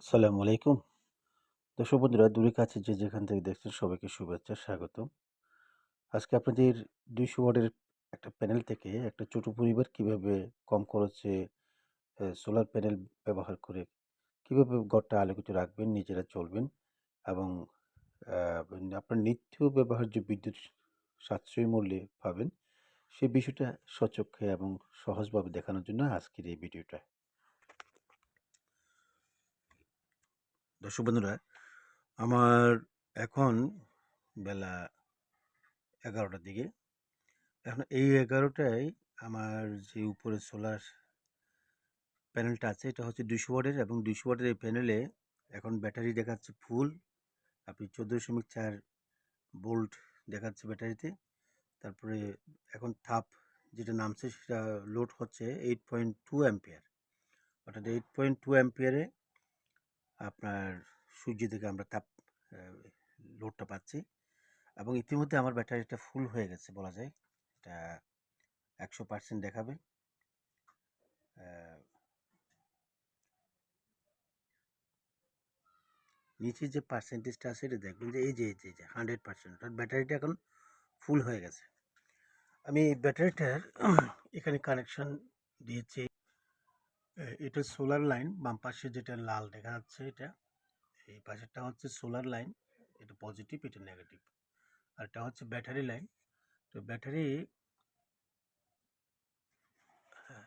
আসসালামু আলাইকুম। দর্শক বন্ধুরা দূরে কাছে যে যেখান থেকে দেখছেন সবাইকে শুভেচ্ছা স্বাগতম। আজকে আপনাদের ২০০ ওয়ার্ডের একটা প্যানেল থেকে একটা ছোট পরিবার কীভাবে কম খরচে সোলার প্যানেল ব্যবহার করে কীভাবে ঘরটা আলোকিত রাখবেন, নিজেরা চলবেন এবং আপনার নিত্য ব্যবহার্য বিদ্যুৎ সাশ্রয়ী মূল্যে পাবেন, সেই বিষয়টা সচক্ষে এবং সহজভাবে দেখানোর জন্য আজকের এই ভিডিওটা। দর্শক বন্ধুরা, আমার এখন বেলা ১১টার দিকে। এখন এই ১১টায় আমার যে উপরে সোলার প্যানেলটা আছে এটা হচ্ছে দুশো ওয়াটের এবং দুশো ওয়াটের এই প্যানেলে এখন ব্যাটারি দেখাচ্ছে ফুল। আপনি ১৪.৪ বোল্ট দেখাচ্ছে ব্যাটারিতে। তারপরে এখন থাপ যেটা নামছে সেটা লোড হচ্ছে 8.2 অ্যাম্পিয়ার। অর্থাৎ 8.2 অ্যাম্পিয়ারে আপনার সূর্য থেকে আমরা তাপ লোডটা পাচ্ছি এবং ইতিমধ্যে আমার ব্যাটারিটা ফুল হয়ে গেছে বলা যায়। এটা ১০০% দেখাবে। নিচে যে পার্সেন্টেজটা আছে এটা দেখবেন যে এই যে, এই যে, যে 100% অর্থাৎ ব্যাটারিটা এখন ফুল হয়ে গেছে। আমি ব্যাটারিটার এখানে কানেকশন দিয়েছি। এটা সোলার লাইন বাম পাশে যেটা লাল দেখা যাচ্ছে এটা। এই পাশেরটা হচ্ছে সোলার লাইন। এটা পজিটিভ, এটা নেগেটিভ। আর এটা হচ্ছে ব্যাটারি লাইন। তো ব্যাটারি হ্যাঁ।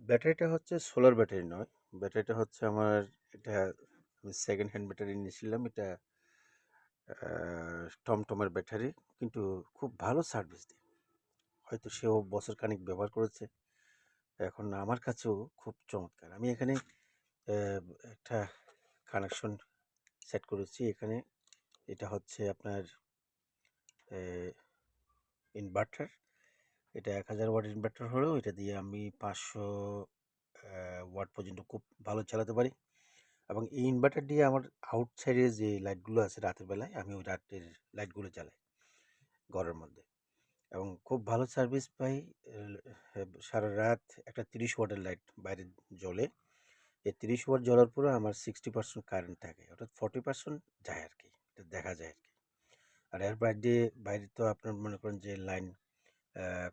ব্যাটারিটা হচ্ছে সোলার ব্যাটারি নয়। ব্যাটারিটা হচ্ছে আমার এটা আমি সেকেন্ড হ্যান্ড ব্যাটারি নিয়েছিলাম। এটা টমটমের ব্যাটারি। কিন্তু খুব ভালো সার্ভিস দেয়। হয়তো সেও বছর খানেক ব্যবহার করেছে। এখন আমার কাছেও খুব চমৎকার। আমি এখানে একটা কানেকশন সেট করেছি এখানে। এটা হচ্ছে আপনার ইনভার্টার। এটা ১০০০ ওয়াটের ইনভার্টার হলেও এটা দিয়ে আমি ৫০০ আ, ওয়াট পর্যন্ত খুব ভালো চালাতে পারি। এবং এই ইনভার্টার দিয়ে আমার আউটসাইডে যে লাইটগুলো আছে রাতের বেলায়, আমি ওই রাতের লাইটগুলো জ্বালাই ঘরের মধ্যে। এবং খুব ভালো সার্ভিস পাই। এল এ সারারাত একটা ৩০ ওয়াটের লাইট বাইরে জ্বলে। এই ৩০ ওয়াট জ্বলার পরেও আমার 60% কারেন্ট থাকে। অর্থাৎ 40% যায় আরকি। এটা দেখা যায় আর কি আর এর বাইরে বাইরে তো আপনার মনে করেন যে লাইন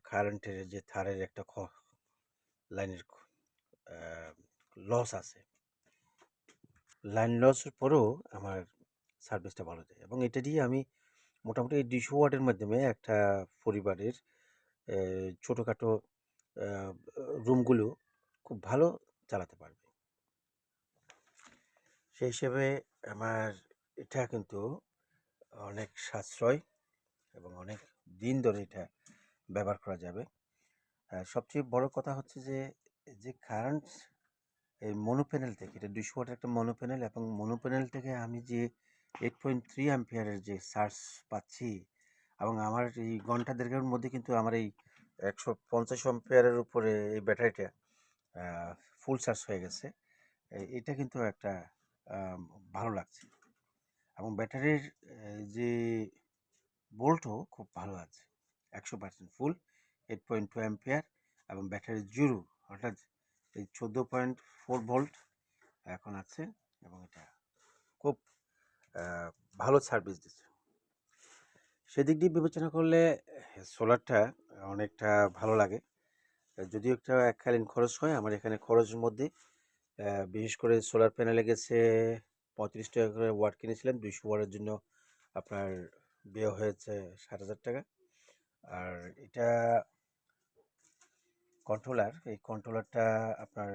কারেন্টের যে থারের একটা খ, লাইনের লস আছে। লাইন লসের পরেও আমার সার্ভিসটা ভালো দেয় এবং এটা দিয়ে আমি মোটামুটি এই ২০০ ওয়াটের মাধ্যমে একটা পরিবারের ছোটোখাটো রুমগুলো খুব ভালো চালাতে পারবে। সেই হিসেবে আমার এটা কিন্তু অনেক সাশ্রয় এবং অনেক দিন ধরে এটা ব্যবহার করা যাবে। সবচেয়ে বড় কথা হচ্ছে যে, যে কারেন্ট এই মনো প্যানেল থেকে এটা ২০০ ওয়াটের একটা মনো প্যানেল এবং মনো প্যানেল থেকে আমি যে 8.3 অ্যাম্পিয়ারের যে চার্জ পাচ্ছি এবং আমার এই ঘণ্টা দেড়েকের মধ্যে কিন্তু আমার এই ১৫০ অ্যাম্পিয়ারের উপরে এই ব্যাটারিটা ফুল চার্জ হয়ে গেছে। এটা কিন্তু একটা ভালো লাগছে। এবং ব্যাটারির যে বোল্টও খুব ভালো আছে। ১০০% ফুল 8.2 অ্যাম্পিয়ার এবং ব্যাটারি জিরো অর্থাৎ এই ১৪.৪ ভোল্ট এখন আছে এবং এটা খুব ভালো সার্ভিস দিচ্ছে। সেদিক দিয়ে বিবেচনা করলে সোলারটা অনেকটা ভালো লাগে। যদিও একটা এককালীন খরচ হয় আমার এখানে খরচের মধ্যে বিশেষ করে সোলার প্যানেলে গেছে ৳৩৫ করে ওয়াট কিনেছিলাম। ২০০ ওয়াটের জন্য আপনার ব্যয় হয়েছে ৳৬০,০০০ আর এটা কন্ট্রোলার, এই কন্ট্রোলারটা আপনার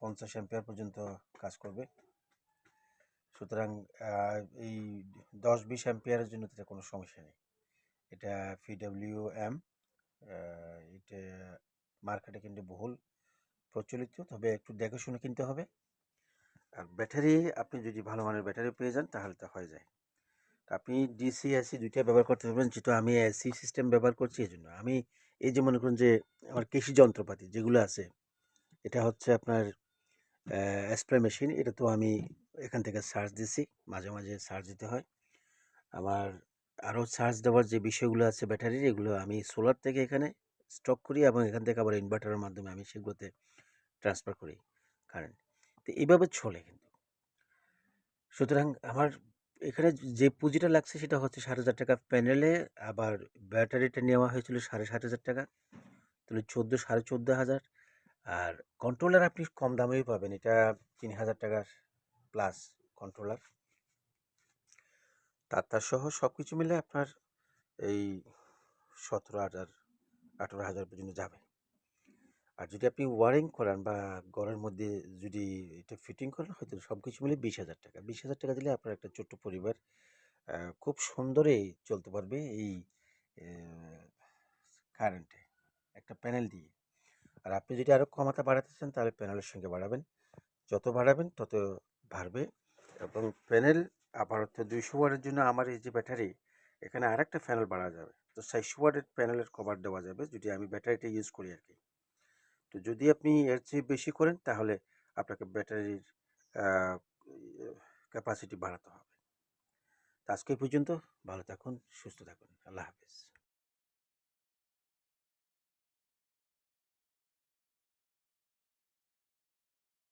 ৫০ অ্যাম্পিয়ার পর্যন্ত কাজ করবে। সুতরাং এই দশ বিশ অ্যাম্পিয়ারের জন্য এটা কোনো সমস্যা নেই। এটা PWM এম এটা মার্কেটে কিন্তু বহুল প্রচলিত। তবে একটু দেখে শুনে কিনতে হবে। আর ব্যাটারি আপনি যদি ভালো মানের ব্যাটারি পেয়ে যান তাহলে তা হয়ে যায়। আপনি ডিসি, এসি ২ টাই ব্যবহার করতে পারবেন যেহেতু আমি এসি সিস্টেম ব্যবহার করছি এই জন্য আমি এই যে মনে করুন যে আমার কৃষি যন্ত্রপাতি যেগুলো আছে, এটা হচ্ছে আপনার স্প্রে মেশিন এটা তো আমি এখান থেকে চার্জ দিছি। মাঝে, মাঝে চার্জ দিতে হয়। আমার আরও চার্জ দেওয়ার যে বিষয়গুলো আছে ব্যাটারির এগুলো আমি সোলার থেকে এখানে স্টক করি এবং এখান থেকে আবার ইনভার্টারের মাধ্যমে আমি সেগুলোতে ট্রান্সফার করি কারেন্ট। তো এইভাবে চলে কিন্তু সুতরাং আমার এখানে যে পুঁজিটা লাগছে সেটা হচ্ছে ষাট হাজার টাকা প্যানেলে আবার ব্যাটারিটা নেওয়া হয়েছিল সাড়ে ষাট হাজার টাকা তাহলে চোদ্দ সাড়ে চোদ্দ হাজার আর কন্ট্রোলার আপনি কম দামেই পাবেন এটা তিন হাজার টাকার প্লাস কন্ট্রোলার। তার তার সহ সব কিছু মিলে আপনার এই সতেরো হাজার, আঠেরো হাজার পর্যন্ত যাবে। আর যদি আপনি ওয়ারিং করান বা ঘরের মধ্যে যদি এটা ফিটিং করেন, হয়তো সব কিছু মিলে বিশ হাজার টাকা। বিশ হাজার টাকা দিলে আপনার একটা ছোট্ট পরিবার খুব সুন্দরে চলতে পারবে এই কারেন্টে একটা প্যানেল দিয়ে। আর আপনি যদি আরও ক্ষমতা বাড়াতে চান, তাহলে প্যানেলের সঙ্গে বাড়াবেন। যত বাড়াবেন, তত বাড়বে এবং প্যানেল আবার হচ্ছে দুইশো ওয়াটের জন্য আমার এই যে ব্যাটারি, এখানে আরেকটা প্যানেল বাড়া যাবে। তো চারশো ওয়াটের প্যানেলের কভার দেওয়া যাবে যদি আমি ব্যাটারিটা ইউজ করি আর কি তো যদি আপনি এর চেয়ে বেশি করেন, তাহলে আপনাকে ব্যাটারির ক্যাপাসিটি বাড়াতে হবে। তো আজকে পর্যন্ত, ভালো থাকুন, সুস্থ থাকুন